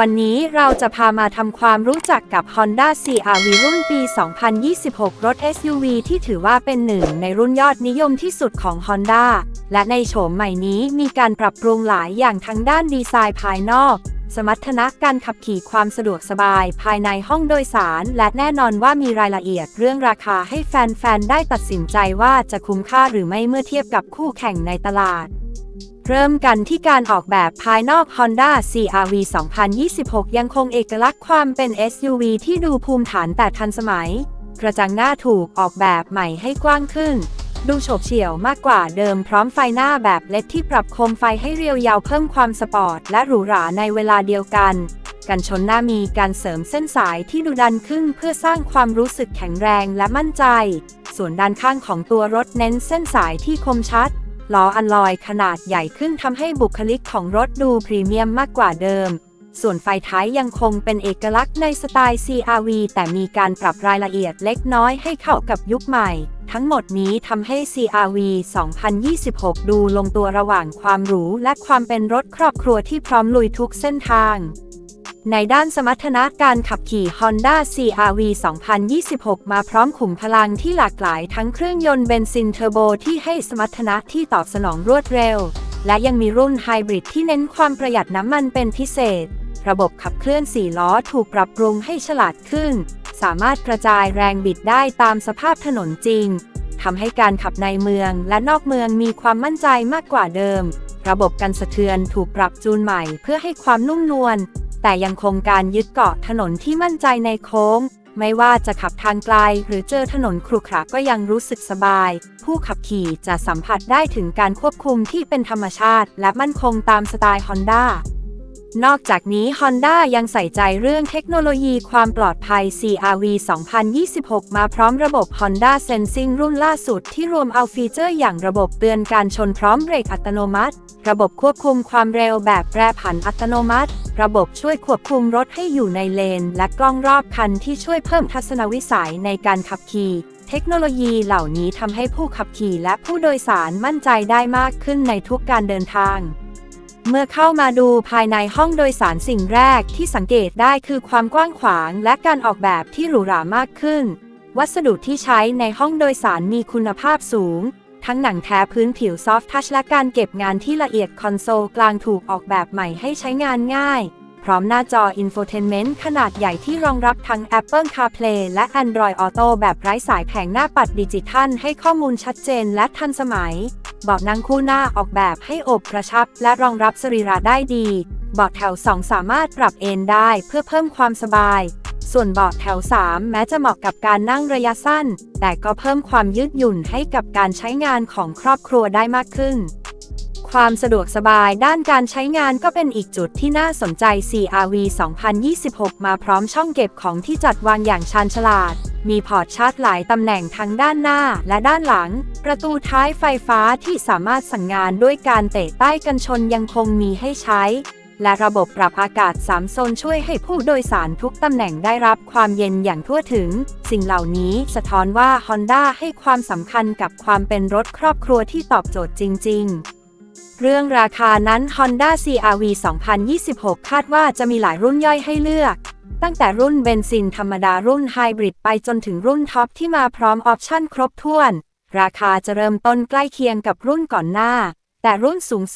วันนี้เราจะพามาทำความรู้จักกับ Honda CR-V รุ่นปี 2026 รถ SUV ที่ถือว่าเป็นหนึ่งในรุ่นยอดนิยมที่สุดของ Honda และในโฉมใหม่นี้มีการปรับปรุงหลายอย่างทั้งด้านดีไซน์ภายนอก สมรรถนะการขับขี่ความสะดวกสบายภายในห้องโดยสาร และแน่นอนว่ามีรายละเอียดเรื่องราคาให้แฟนๆ ได้ตัดสินใจว่าจะคุ้มค่าหรือไม่เมื่อเทียบกับคู่แข่งในตลาด เริ่มกันที่การออกแบบภายนอก Honda CR-V 2026 ยังคงเอกลักษณ์ความเป็น SUV ที่ดูภูมิฐานแต่ทันสมัย กระจังหน้าถูกออกแบบใหม่ให้กว้างขึ้น ดูโฉบเฉี่ยวมากกว่าเดิมพร้อมไฟหน้าแบบเล็ดที่ปรับโคมไฟให้เรียวยาวเพิ่มความสปอร์ตและหรูหราในเวลาเดียวกัน กันชนหน้ามีการเสริมเส้นสายที่ดูดันขึ้นเพื่อสร้างความรู้สึกแข็งแรงและมั่นใจ ส่วนด้านข้างของตัวรถเน้นเส้นสายที่คมชัด ล้ออัลลอยขนาดใหญ่ขึ้นทำให้บุคลิกของรถดูพรีเมียมมากกว่าเดิม ส่วนไฟท้ายยังคงเป็นเอกลักษณ์ในสไตล์ CRV แต่มีการปรับรายละเอียดเล็กน้อยให้เข้ากับยุคใหม่ ทั้งหมดนี้ทำให้ CRV 2026 ดูลงตัวระหว่างความหรูและความเป็นรถครอบครัวที่พร้อมลุยทุกเส้นทาง ในด้านสมรรถนะการขับขี่ Honda CR-V 2026 มาพร้อมขุมพลังที่หลากหลายทั้งเครื่องยนต์เบนซินเทอร์โบที่ให้สมรรถนะที่ตอบสนองรวดเร็ว และยังมีรุ่นไฮบริดที่เน้นความประหยัดน้ำมันเป็นพิเศษ ระบบขับเคลื่อน4ล้อถูกปรับปรุงให้ฉลาดขึ้น สามารถกระจายแรงบิดได้ตามสภาพถนนจริงทำให้การขับในเมืองและนอกเมืองมีความมั่นใจมากกว่าเดิม ระบบกันสะเทือนถูกปรับจูนใหม่เพื่อให้ความนุ่มนวล แต่ยังคงการยึดเกาะถนนที่มั่นใจในโค้ง ไม่ว่าจะขับทางไกล หรือเจอถนนครุขระก็ยังรู้สึกสบาย ผู้ขับขี่จะสัมผัสได้ถึงการควบคุมที่เป็นธรรมชาติ และมั่นคงตามสไตล์ Honda นอกจากนี้ Honda ยังใส่ใจเรื่องเทคโนโลยีความปลอดภัย CRV 2026 มาพร้อมระบบ Honda Sensing รุ่นล่าสุดที่รวมเอาฟีเจอร์อย่างระบบเตือนการชนพร้อมเบรกอัตโนมัติ ระบบควบคุมความเร็วแบบแปรผันอัตโนมัติ ระบบช่วยควบคุมรถให้อยู่ในเลน และกล้องรอบคันที่ช่วยเพิ่มทัศนวิสัยในการขับขี่ เทคโนโลยีเหล่านี้ทำให้ผู้ขับขี่และผู้โดยสารมั่นใจได้มากขึ้นในทุกการเดินทาง เมื่อเข้ามาดูภายในห้องโดยสารสิ่งแรกที่สังเกตได้คือความกว้างขวางและการออกแบบที่หรูหรามากขึ้น วัสดุที่ใช้ในห้องโดยสารมีคุณภาพสูง ทั้งหนังแท้พื้นผิวซอฟทัชและการเก็บงานที่ละเอียดคอนโซลกลางถูกออกแบบใหม่ให้ใช้งานง่าย พร้อมหน้าจอ Infotainment ขนาดใหญ่ที่รองรับทั้ง Apple CarPlay และ Android Auto แบบไร้สายแผงหน้าปัดดิจิทัลให้ข้อมูลชัดเจนและทันสมัย เบาะนั่งคู่หน้าออกแบบให้อบกระชับ และรองรับสรีระได้ดี เบาะแถว 2 สามารถปรับเอนได้เพื่อเพิ่มความสบาย ส่วนเบาะแถว 3 แม้จะเหมาะกับการนั่งระยะสั้น แต่ก็เพิ่มความยืดหยุ่นให้กับการใช้งานของครอบครัวได้มากขึ้น ความสะดวกสบายด้านการใช้งานก็เป็นอีกจุดที่น่าสนใจ CRV 2026 มาพร้อมช่องเก็บของที่จัดวางอย่างชาญฉลาด มีพอร์ตชาร์จหลายตำแหน่งทั้งด้านหน้าและด้านหลัง ประตูท้ายไฟฟ้าที่สามารถสั่งงานด้วยการเตะใต้กันชนยังคงมีให้ใช้ และระบบปรับอากาศ 3 โซนช่วยให้ผู้โดยสารทุกตำแหน่งได้รับความเย็นอย่างทั่วถึง สิ่งเหล่านี้สะท้อนว่า Honda ให้ความสำคัญกับความเป็นรถครอบครัวที่ตอบโจทย์จริง ๆเรื่องราคานั้น Honda CR-V 2026 คาดว่าจะมีหลายรุ่นย่อยให้เลือก ตั้งแต่รุ่นเบนซินธรรมดารุ่นไฮบริดไปจนถึงรุ่นท็อปที่มาพร้อมออปชั่นครบถ้วน ราคาจะเริ่มต้นใกล้เคียงกับรุ่นก่อนหน้า แต่รุ่นสูงสุด